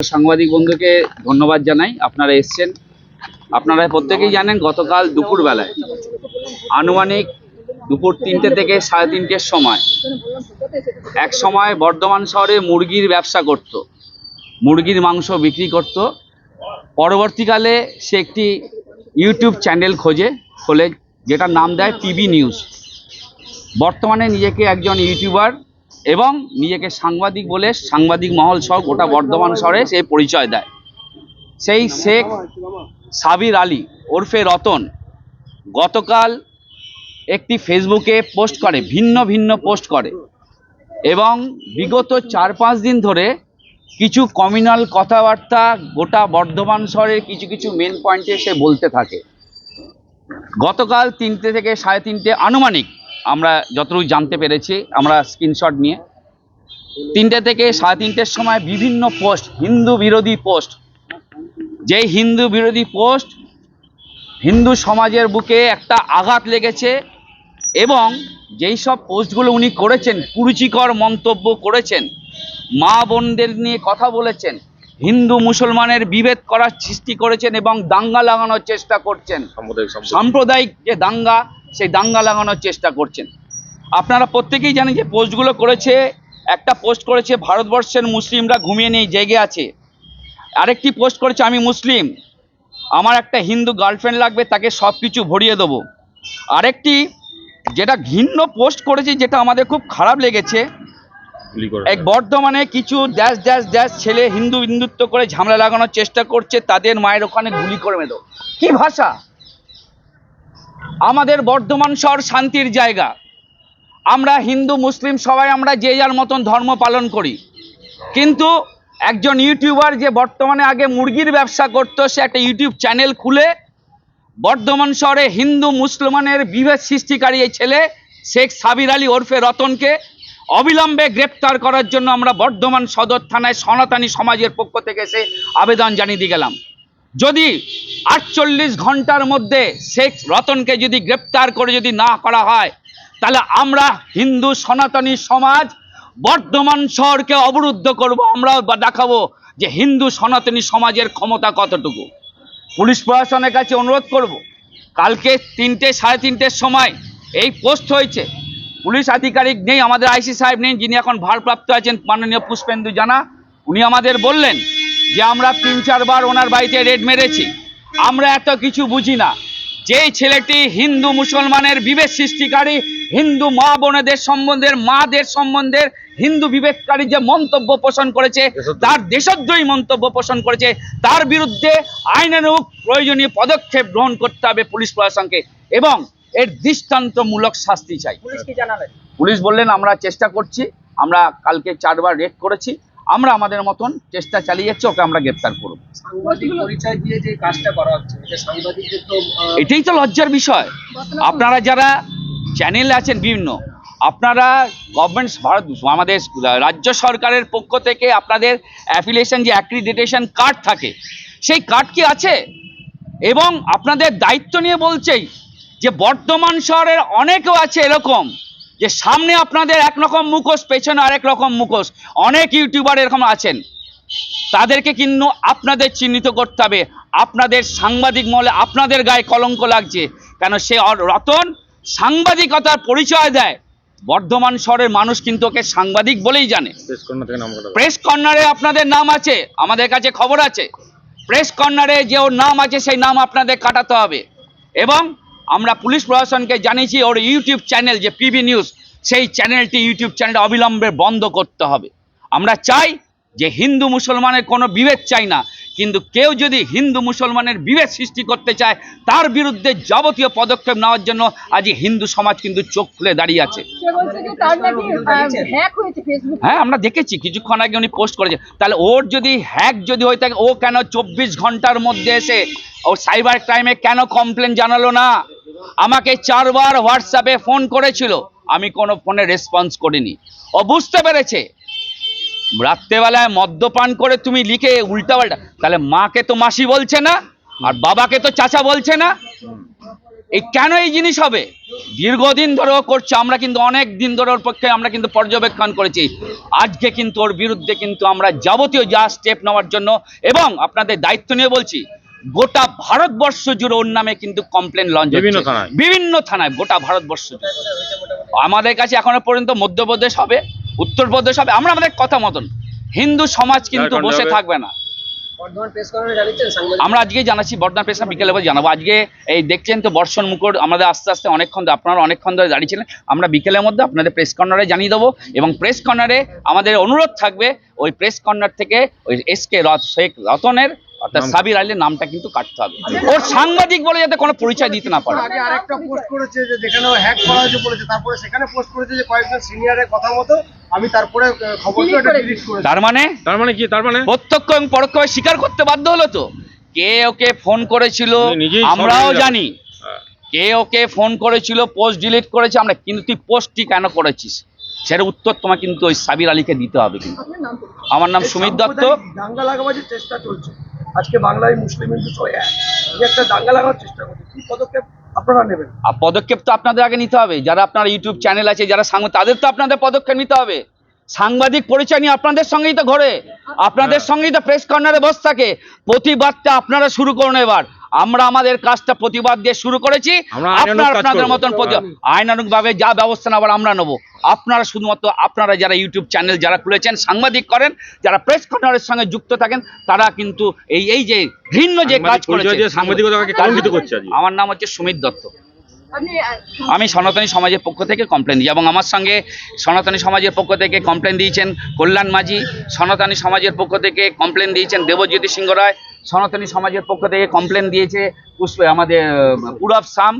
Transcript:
সাংবাদিক বন্ধুকে ধন্যবাদ জানাই। আপনারা এসছেন। আপনারা প্রত্যেকেই জানেন গতকাল দুপুর বেলায় আনুমানিক দুপুর তিনটে থেকে সাড়ে তিনটের সময়। এক সময় বর্ধমান শহরে মুরগির ব্যবসা করত। মুরগির মাংস বিক্রি করত। পরবর্তীকালে সে একটি ইউটিউব চ্যানেল খোঁজে, খোলে, যেটার নাম দেয় টিভি নিউজ। বর্তমানে নিজেকে একজন ইউটিউবার এবং নিজেকে সাংবাদিক বলে সাংবাদিক মহল সহ গোটা বর্ধমান শহরে সে পরিচয় দেয়। সেই শেখ সাবির আলী ওরফে রতন গতকাল একটি ফেসবুকে পোস্ট করে, ভিন্ন ভিন্ন পোস্ট করে এবং বিগত চার পাঁচ দিন ধরে কিছু কমিউনাল কথাবার্তা গোটা বর্ধমান শহরের কিছু কিছু মেন পয়েন্টে সে বলতে থাকে। গতকাল তিনটে থেকে সাড়ে তিনটে আনুমানিক আমরা যতটুকু জানতে পেরেছি আমরা স্ক্রিনশট নিয়ে। তিনটে থেকে সাড়ে তিনটের সময় বিভিন্ন পোস্ট হিন্দু বিরোধী পোস্ট যেই হিন্দু বিরোধী পোস্ট হিন্দু সমাজের বুকে একটা আঘাত লেগেছে এবং যেই সব পোস্টগুলো উনি করেছেন কুরুচিকর মন্তব্য করেছেন মা বোনদের নিয়ে কথা বলেছেন হিন্দু মুসলমানের বিভেদ করার সৃষ্টি করেছেন এবং দাঙ্গা লাগানোর চেষ্টা করছেন। সাম্প্রদায়িক সাম্প্রদায়িক যে দাঙ্গা সেই দাঙ্গা লাগানোর চেষ্টা করছেন। আপনারা প্রত্যেকেই জানেন যে পোস্টগুলো করেছে একটা পোস্ট করেছে ভারতবর্ষের মুসলিমরা ঘুমিয়ে নেই জেগে আছে। আরেকটি পোস্ট করেছে আমি মুসলিম আমার একটা হিন্দু গার্লফ্রেন্ড লাগবে তাকে সব কিছু ভরিয়ে দেবো। আরেকটি যেটা ঘিন্ন পোস্ট করেছে যেটা আমাদের খুব খারাপ লেগেছে এক বর্ধমানে কিছু ড্যাশ ড্যাশ ড্যাশ ছেলে হিন্দু হিন্দুত্ব করে ঝামেলা লাগানোর চেষ্টা করছে তাদের মায়ের ওখানে গুলি করে মেলো কি ভাষা? আমাদের বর্ধমান শহর শান্তির জায়গা। আমরা হিন্দু, মুসলিম সবাই আমরা যে যার মতন ধর্ম পালন করি। কিন্তু একজন ইউটিউবার যে বর্তমানে আগে মুরগির ব্যবসা করতো, সে একটা ইউটিউব চ্যানেল খুলে বর্ধমান শহরে হিন্দু, মুসলমানের বিভেদ সৃষ্টিকারী এই ছেলে, শেখ সাবির আলী ওরফে রতনকে অবিলম্বে গ্রেপ্তার করার জন্য আমরা বর্ধমান সদর থানায় সনাতনী সমাজের পক্ষ থেকে এসে আবেদন জানিয়ে দিয়ে গেলাম। যদি আটচল্লিশ ঘণ্টার মধ্যে শেখ রতনকে যদি গ্রেপ্তার করে যদি না করা হয়, তাহলে আমরা হিন্দু সনাতনী সমাজ বর্ধমান শহরকে অবরুদ্ধ করব, আমরাও দেখাবো যে হিন্দু সনাতনী সমাজের ক্ষমতা কতটুকু। পুলিশ প্রশাসনের কাছে অনুরোধ করব, কালকে তিনটে, সাড়ে তিনটের সময় এই পোস্ট হয়েছে। পুলিশ আধিকারিক নেই, আমাদের আইসি সাহেব নেই, যিনি এখন ভারপ্রাপ্ত আছেন, মাননীয় পুষ্পেন্দু জানা, উনি আমাদের বললেন যে আমরা তিন চারবার ওনার বাড়িতে রেড মেরেছি। আমরা এত কিছু বুঝি না। যেই ছেলেটি হিন্দু মুসলমানের বিভেদ সৃষ্টিকারী হিন্দু মা বোনেদের সম্বন্ধের মাদের সম্বন্ধের হিন্দু বিবেককারী যে মন্তব্য পোষণ করেছে তার দেশদ্রোহী মন্তব্য পোষণ করেছে তার বিরুদ্ধে আইনানুগ প্রয়োজনীয় পদক্ষেপ গ্রহণ করতে হবে পুলিশ প্রশাসনকে এবং এর দৃষ্টান্তমূলক শাস্তি চাই। পুলিশ কি জানালেন? পুলিশ বললেন আমরা চেষ্টা করছি আমরা কালকে চারবার রেড করেছি আমরা আমাদের মতন চেষ্টা চালিয়ে যাচ্ছি ওকে আমরা গ্রেপ্তার করব। সাংবাদিক পরিচয় দিয়ে যে কাজটা করা হচ্ছে এটা সাংবাদিকদের তো আহ, এটাই তো লজ্জার বিষয়। আপনারা যারা চ্যানেলে আছেন বিভিন্ন আপনারা গভর্নমেন্ট ভারত আমাদের রাজ্য সরকারের পক্ষ থেকে আপনাদের অ্যাফিলিয়েশন যে অ্যাক্রিডিটেশন কার্ড থাকে সেই কার্ড কি আছে? এবং আপনাদের দায়িত্ব নিয়ে বলছেই যে বর্ধমান শহরের অনেকেও আছে এরকম। যে সামনে আপনাদের একরকম মুখোশ পেছনে আরেক রকম মুখোশ। অনেক ইউটিউবার এরকম আছেন। তাদেরকে কিন্তু আপনাদের চিহ্নিত করতে হবে। আপনাদের সাংবাদিক মহলে আপনাদের গায়ে কলঙ্ক লাগছে। কেন সে রতন সাংবাদিকতার পরিচয় দেয়। বর্ধমান শহরের মানুষ কিন্তু ওকে সাংবাদিক বলেই জানে। প্রেস কর্নারে আপনাদের নাম আছে। আমাদের কাছে খবর আছে। প্রেস কর্নারে যে ওর নাম আছে সেই নাম আপনাদের কাটাতে হবে। এবং আমরা পুলিশ প্রশাসনকে জানিয়েছি ওর ইউটিউব চ্যানেল যে পিবি নিউজ সেই চ্যানেলটি ইউটিউব চ্যানেলটা অবিলম্বে বন্ধ করতে হবে। আমরা চাই যে হিন্দু মুসলমানের কোনো বিভেদ চাই না কিন্তু কেউ যদি হিন্দু মুসলমানের বিভেদ সৃষ্টি করতে চায় তার বিরুদ্ধে যাবতীয় পদক্ষেপ নেওয়ার জন্য আজ হিন্দু সমাজ কিন্তু চোখ খুলে দাঁড়িয়ে আছে। হ্যাঁ আমরা দেখেছি কিছুক্ষণ আগে উনি পোস্ট করেছে তাহলে ওর যদি হ্যাক যদি হয়ে থাকে ও কেন চব্বিশ ঘণ্টার মধ্যে এসে ও সাইবার ক্রাইমে কেন কমপ্লেন জানালো না? আমাকে চারবার হোয়াটসঅ্যাপে ফোন করেছিল। আমি কোনো ফোনে রেসপন্স করিনি। ও বুঝতে পেরেছে। রাত্রেবেলায় মদ্যপান করে তুমি লিখে উল্টাপাল্টা তাহলে মাকে তো মাসি বলছে না, আর বাবাকে তো চাচা বলছে না। এই কেন এই জিনিস হবে? দীর্ঘদিন ধরেও করছে, আমরা কিন্তু অনেক দিন ধরে ওর পক্ষে আমরা কিন্তু পর্যবেক্ষণ করেছি। আজকে কিন্তু ওর বিরুদ্ধে কিন্তু আমরা যাবতীয় যা স্টেপ নেওয়ার জন্য এবং আপনাদের দায়িত্ব নিয়ে বলছি গোটা ভারতবর্ষ জুড়ে ওর নামে কিন্তু কমপ্লেন লঞ্চ বিভিন্ন থানায়। বিভিন্ন থানায় গোটা ভারতবর্ষ জুড়ে। আমাদের কাছে এখনও পর্যন্ত মধ্যপ্রদেশ হবে উত্তরপ্রদেশ হবে আমরা আমাদের কথা মতন। হিন্দু সমাজ কিন্তু বসে থাকবে না। আমরা আজকেই জানাচ্ছি বর্ধমান প্রেস বিকেলে জানাব। আজকে এই দেখছেন তো বর্ষণ মুখর আমাদের আস্তে আস্তে অনেকক্ষণ ধরে- আপনারা অনেকক্ষণ ধরে দাঁড়িয়েছিলেন আমরা বিকেলের মধ্যে আপনাদের প্রেস কর্নারে জানিয়ে দেবো এবং প্রেস কর্নারে আমাদের অনুরোধ থাকবে ওই প্রেস কর্নার থেকে ওই এস কে শেখ রতনের অর্থাৎ সাবির আলীর নামটা কিন্তু কাটতে হবে। ওর সাংবাদিক বলে যাতে কোনো পরিচয় দিতে না পারে। আগে আরেকটা পোস্ট করেছে যে যেখানে হ্যাক করা হয়েছে বলেছে তারপরে সেখানে পোস্ট করেছে যে কয়েকজন সিনিয়রের কথা মতো আমি তারপরে খবরটা Delete করে তার মানে? তার মানে কি? তার মানে? প্রত্যক্ষ এবং পরোক্ষভাবে স্বীকার করতে বাধ্য হলো তো। কে ওকে ফোন করেছিল আমরাও জানি। হ্যাঁ। কে ওকে ফোন করেছিল পোস্ট ডিলিট করেছে আমরা কিন্তু তুই পোস্টটি কেন করেছিস? সেটা উত্তর তোমার কিন্তু ওই সাবির আলীকে দিতে হবে কিন্তু। আমার নাম সুমিত দত্ত। দাঙ্গা লাগাবাজির চেষ্টা চলছে। আজকে বাংলায় মুসলিম হিন্দু সবাই এক একটা দাঙ্গা লাগানোর চেষ্টা করছে। কি পদক্ষেপ আপনারা নেবেন? আর পদক্ষেপ তো আপনাদের আগে নিতে হবে। যারা আপনার ইউটিউব চ্যানেল আছে যারা সাংবাদিক তাদের তো আপনাদের পদক্ষেপ নিতে হবে। সাংবাদিক পরিচয় নিয়ে আপনাদের সঙ্গেই তো ঘরে। আপনাদের সঙ্গেই তো প্রেস কর্নারে বসে থাকে। প্রতিবাদটা আপনারা শুরু করুন এবার। আমরা আমাদের কাজটা প্রতিবাদ দিয়ে শুরু করেছি। আপনারা আপনাদের মতন প্রতি- আইনানুগভাবে যা ব্যবস্থা নেবার আমরা নেব। আপনারা শুধুমাত্র আপনারা যারা ইউটিউব চ্যানেল যারা খুলেছেন সাংবাদিক করেন যারা প্রেস কর্নারের সঙ্গে যুক্ত থাকেন তারা কিন্তু এই এই যে ঘৃণ্য যে কাজ করছে আমার নাম হচ্ছে সুমিত দত্ত। আমি সনাতনী সমাজের পক্ষ থেকে কমপ্লেন দিই এবং আমার সঙ্গে সনাতনী সমাজের পক্ষ থেকে কমপ্লেন দিয়েছেন কল্যাণ মাঝি সনাতনী সমাজের পক্ষ থেকে কমপ্লেন দিয়েছেন দেবজ্যোতি সিংহ রায় সনাতনী সমাজের পক্ষ থেকে কমপ্লেন দিয়েছে পুষ্প আমাদের পুরব সাম